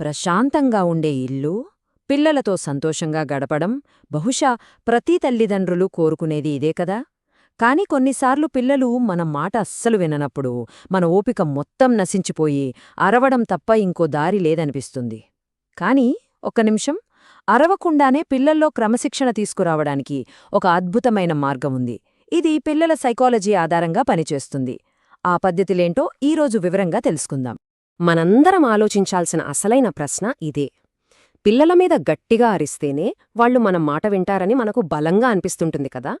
ప్రశాంతంగా ఉండే ఇల్లు పిల్లలతో సంతోషంగా గడపడం బహుశా ప్రతి తల్లిదండ్రులు కోరుకునేది ఇదే కదా? కాని కొన్నిసార్లు పిల్లలు మన మాట అస్సలు విననప్పుడు మన ఓపిక మొత్తం నశించిపోయి అరవడం తప్ప ఇంకో దారి లేదనిపిస్తుంది. కాని ఒక్క నిమిషం. అరవకుండానే పిల్లల్లో క్రమశిక్షణ తీసుకురావడానికి ఒక అద్భుతమైన మార్గం ఉంది. ఇది పిల్లల సైకాలజీ ఆధారంగా పనిచేస్తుంది. ఆ పద్ధతిలేంటో ఈరోజు వివరంగా తెలుసుకుందాం. మనందరం ఆలోచించాల్సిన అసలైన ప్రశ్న ఇదే. పిల్లల మీద గట్టిగా అరిస్తేనే వాళ్ళు మన మాట వింటారని మనకు బలంగా అనిపిస్తుంటుంది కదా?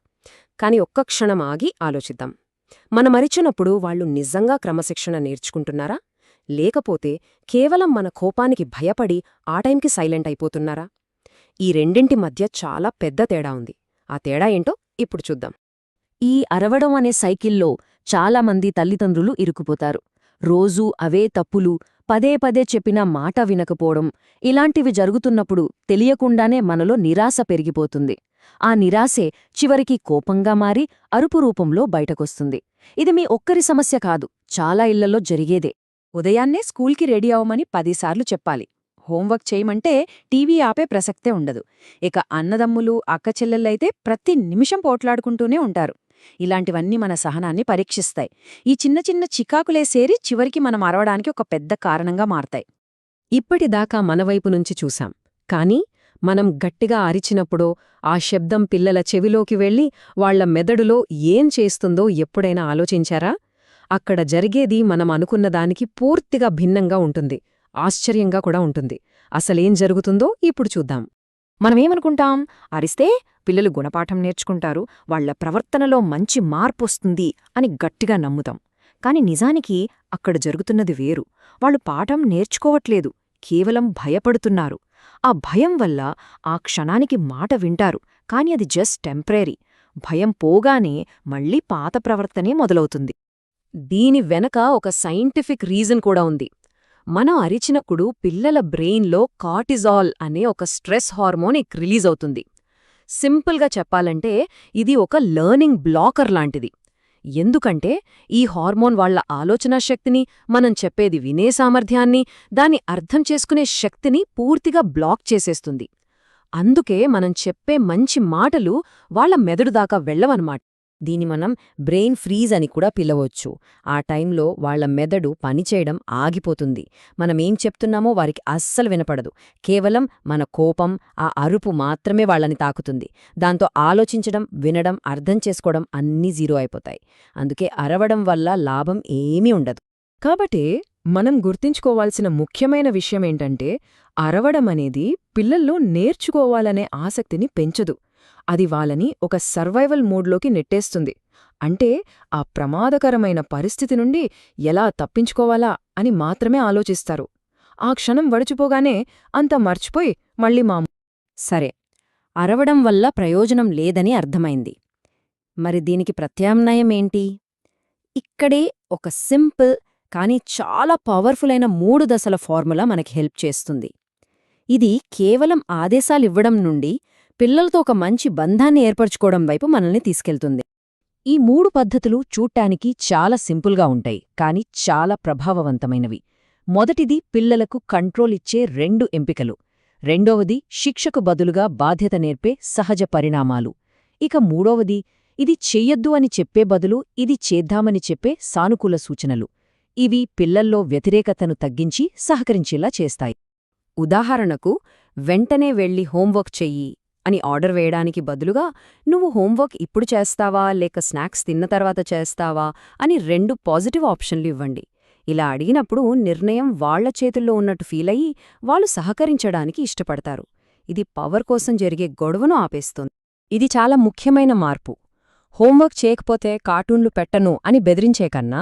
కాని ఒక్క క్షణం ఆగి ఆలోచిద్దాం. మనమరిచినప్పుడు వాళ్ళు నిజంగా క్రమశిక్షణ నేర్చుకుంటున్నారా? లేకపోతే కేవలం మన కోపానికి భయపడి ఆ టైంకి సైలెంట్ అయిపోతున్నారా? ఈ రెండింటి మధ్య చాలా పెద్ద తేడా ఉంది. ఆ తేడా ఏంటో ఇప్పుడు చూద్దాం. ఈ అరవడం అనే సైకిల్లో చాలామంది తల్లిదండ్రులు ఇరుకుపోతారు. రోజూ అవే తప్పులు పదే పదే చెప్పినా మాట వినకపోవడం ఇలాంటివి జరుగుతున్నప్పుడు తెలియకుండానే మనలో నిరాశ పెరిగిపోతుంది. ఆ నిరాశే చివరికి కోపంగా మారి అరుపు రూపంలో బయటకొస్తుంది. ఇది మీ ఒక్కరి సమస్య కాదు చాలా ఇళ్ళలో జరిగేదే. ఉదయాన్నే స్కూల్కి రెడీ అవ్వమని పదిసార్లు చెప్పాలి. హోంవర్క్ చేయమంటే టీవీ ఆపే ప్రసక్తే ఉండదు. ఇక అన్నదమ్ములు అక్కచెల్లెళ్ళైతే ప్రతి నిమిషం పోట్లాడుకుంటూనే ఉంటారు. ఇలాంటివన్నీ మన సహనాన్ని పరీక్షిస్తాయి. ఈ చిన్న చిన్న చికాకులే సేరి చివరికి మనం అరవడానికి ఒక పెద్ద కారణంగా మారతాయి. ఇప్పటిదాకా మనవైపు నుంచి చూశాం. కాని మనం గట్టిగా అరిచినప్పుడో ఆ శబ్దం పిల్లల చెవిలోకి వెళ్ళి వాళ్ళ మెదడులో ఏం చేస్తుందో ఎప్పుడైనా ఆలోచించారా? అక్కడ జరిగేది మనం అనుకున్న దానికి పూర్తిగా భిన్నంగా ఉంటుంది. ఆశ్చర్యంగా కూడా ఉంటుంది. అసలేం జరుగుతుందో ఇప్పుడు చూద్దాం. మనమేమనుకుంటాం? అరిస్తే పిల్లలు గుణపాఠం నేర్చుకుంటారు వాళ్ళ ప్రవర్తనలో మంచి మార్పొస్తుంది అని గట్టిగా నమ్ముతాం. కాని నిజానికి అక్కడ జరుగుతున్నది వేరు. వాళ్ళు పాఠం నేర్చుకోవట్లేదు కేవలం భయపడుతున్నారు. ఆ భయం వల్ల ఆ క్షణానికి మాట వింటారు కాని అది జస్ట్ టెంపరీ భయం పోగానే మళ్ళీ పాత ప్రవర్తనే మొదలవుతుంది. దీని వెనక ఒక సైంటిఫిక్ రీజన్ కూడా ఉంది. మనం అరిచినప్పుడు పిల్లల బ్రెయిన్లో కార్టిజాల్ అనే ఒక స్ట్రెస్ హార్మోన్ రిలీజ్ అవుతుంది. సింపుల్గా చెప్పాలంటే ఇది ఒక లర్నింగ్ బ్లాకర్ లాంటిది. ఎందుకంటే ఈ హార్మోన్ వాళ్ళ ఆలోచనా శక్తిని మనం చెప్పేది వినే సామర్థ్యాన్ని దాన్ని అర్థం చేసుకునే శక్తిని పూర్తిగా బ్లాక్ చేసేస్తుంది. అందుకే మనం చెప్పే మంచి మాటలు వాళ్ళ మెదడు దాకా వెళ్ళవన్నమాట దీని మనం బ్రెయిన్ ఫ్రీజ్ అని కూడా పిలవచ్చు. ఆ టైంలో వాళ్ళ మెదడు పనిచేయడం ఆగిపోతుంది. మనమేం చెప్తున్నామో వారికి అస్సలు వినపడదు. కేవలం మన కోపం ఆ అరుపు మాత్రమే వాళ్ళని తాకుతుంది. దాంతో ఆలోచించడం వినడం అర్థం చేసుకోవడం అన్నీ జీరో అయిపోతాయి. అందుకే అరవడం వల్ల లాభం ఏమీ ఉండదు. కాబట్టి మనం గుర్తించుకోవాల్సిన ముఖ్యమైన విషయమేంటంటే అరవడమనేది పిల్లల్లో నేర్చుకోవాలనే ఆసక్తిని పెంచదు. అది వాళ్ళని ఒక సర్వైవల్ మోడ్లోకి నెట్టేస్తుంది. అంటే ఆ ప్రమాదకరమైన పరిస్థితి నుండి ఎలా తప్పించుకోవాలా అని మాత్రమే ఆలోచిస్తారు. ఆ క్షణం వడిచిపోగానే అంత మర్చిపోయి మళ్ళీ మాము సరే అరవడం వల్ల ప్రయోజనం లేదని అర్థమైంది. మరి దీనికి ప్రత్యామ్నాయమేంటి ఇక్కడే ఒక సింపుల్ కానీ చాలా పవర్ఫుల్ అయిన మూడు దశల ఫార్ములా మనకి హెల్ప్ చేస్తుంది. ఇది కేవలం ఆదేశాలివ్వడం నుండి పిల్లలతో ఒక మంచి బంధాన్ని ఏర్పరచుకోవడం వైపు మనల్ని తీసుకెళ్తుంది. ఈ మూడు పద్ధతులు చూడ్టానికి చాలా సింపుల్గా ఉంటాయి కాని చాలా ప్రభావవంతమైనవి. మొదటిది పిల్లలకు కంట్రోల్ ఇచ్చే రెండు ఎంపికలు. రెండవది శిక్షకు బదులుగా బాధ్యత నేర్పే సహజ పరిణామాలు. ఇక మూడవది ఇది చెయ్యొద్దు అని చెప్పే బదులు ఇది చేద్దామని చెప్పే సానుకూల సూచనలు. ఇవి పిల్లల్లో వ్యతిరేకతను తగ్గించి సహకరించేలా చేస్తాయి. ఉదాహరణకు వెంటనే వెళ్ళి హోంవర్క్ చెయ్యి అని ఆర్డర్ వేయడానికి బదులుగా నువ్వు హోంవర్క్ ఇప్పుడు చేస్తావా లేక స్నాక్స్ తిన్న తర్వాత చేస్తావా అని రెండు పాజిటివ్ ఆప్షన్లు ఇవ్వండి. ఇలా అడిగినప్పుడు నిర్ణయం వాళ్ళ చేతుల్లో ఉన్నట్టు ఫీలయ్యి వాళ్ళు సహకరించడానికి ఇష్టపడతారు. ఇది పవర్ కోసం జరిగే గొడవను ఆపేస్తుంది. ఇది చాలా ముఖ్యమైన మార్పు. హోంవర్క్ చేయకపోతే కార్టూన్లు పెట్టను అని బెదిరించే కన్నా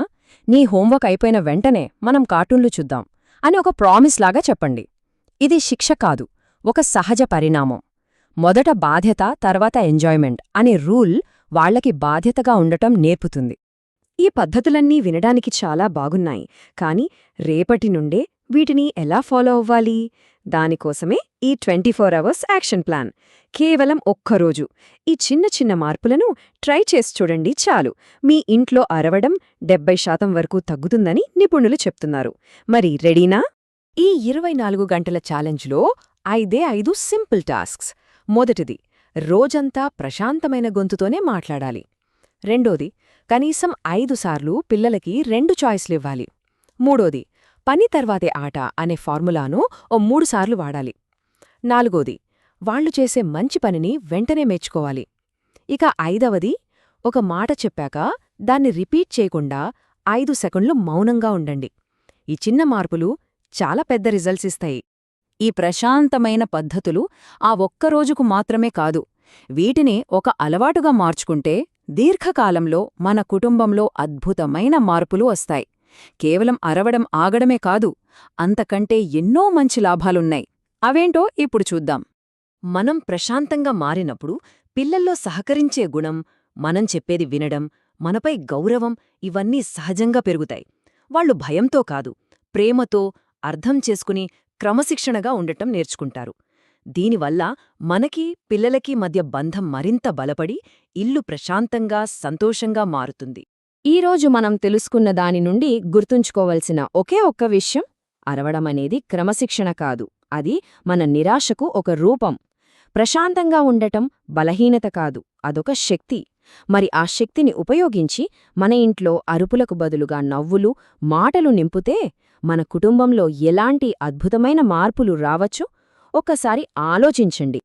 నీ హోంవర్క్ అయిపోయిన వెంటనే మనం కార్టూన్లు చూద్దాం అని ఒక ప్రామిస్ లాగా చెప్పండి. ఇది శిక్ష కాదు ఒక సహజ పరిణామం. మొదట బాధ్యత తర్వాత ఎంజాయ్మెంట్ అనే రూల్ వాళ్ళకి బాధ్యతగా ఉండటం నేర్పుతుంది. ఈ పద్ధతులన్నీ వినడానికి చాలా బాగున్నాయి. కాని రేపటి నుండే వీటిని ఎలా ఫాలో అవ్వాలి? దానికోసమే ఈ twenty four hours action plan. కేవలం ఒక్కరోజు. ఈ చిన్న చిన్న మార్పులను ట్రై చేసి చూడండి చాలు. మీ ఇంట్లో అరవడం డెబ్బై శాతం వరకు తగ్గుతుందని నిపుణులు చెప్తున్నారు. మరి రెడీనా? ఈ ఇరవై నాలుగు గంటల ఛాలెంజ్లో ఐదే ఐదు సింపుల్ టాస్క్స్. మొదటిది రోజంతా ప్రశాంతమైన గొంతుతోనే మాట్లాడాలి. రెండోది కనీసం ఐదుసార్లు పిల్లలకి రెండు చాయిస్లివ్వాలి మూడోది పని తర్వాతే ఆట అనే ఫార్ములాను ఓ మూడుసార్లు వాడాలి. నాలుగోది వాళ్ళు చేసే మంచి పనిని వెంటనే మెచ్చుకోవాలి. ఇక ఐదవది ఒక మాట చెప్పాక దాన్ని రిపీట్ చేయకుండా ఐదు సెకండ్లు మౌనంగా ఉండండి. ఈ చిన్న మార్పులు చాలా పెద్ద రిజల్ట్స్ ఇస్తాయి. ఈ ప్రశాంతమైన పద్ధతులు ఆ ఒక్కరోజుకు మాత్రమే కాదు. వీటిని ఒక అలవాటుగా మార్చుకుంటే దీర్ఘకాలంలో మన కుటుంబంలో అద్భుతమైన మార్పులు వస్తాయి. కేవలం అరవడం ఆగడమే కాదు అంతకంటే ఎన్నో మంచి లాభాలున్నాయి. అవేంటో ఇప్పుడు చూద్దాం. మనం ప్రశాంతంగా మారినప్పుడు పిల్లల్లో సహకరించే గుణం మనం చెప్పేది వినడం మనపై గౌరవం ఇవన్నీ సహజంగా పెరుగుతాయి. వాళ్ళు భయంతో కాదు ప్రేమతో అర్థం చేసుకుని క్రమశిక్షణగా ఉండటం నేర్చుకుంటారు. దీనివల్ల మనకి పిల్లలకి మధ్య బంధం మరింత బలపడి ఇల్లు ప్రశాంతంగా సంతోషంగా మారుతుంది. ఈరోజు మనం తెలుసుకున్న దాని నుండి గుర్తుంచుకోవలసిన ఒకే ఒక్క విషయం అరవడమనేది క్రమశిక్షణ కాదు. అది మన నిరాశకు ఒక రూపం. ప్రశాంతంగా ఉండటం బలహీనత కాదు అదొక శక్తి. మరి ఆ శక్తిని ఉపయోగించి మన ఇంట్లో అరుపులకు బదులుగా నవ్వులు మాటలు నింపుతే మన కుటుంబంలో ఎలాంటి అద్భుతమైన మార్పులు రావచ్చో ఒకసారి ఆలోచించండి.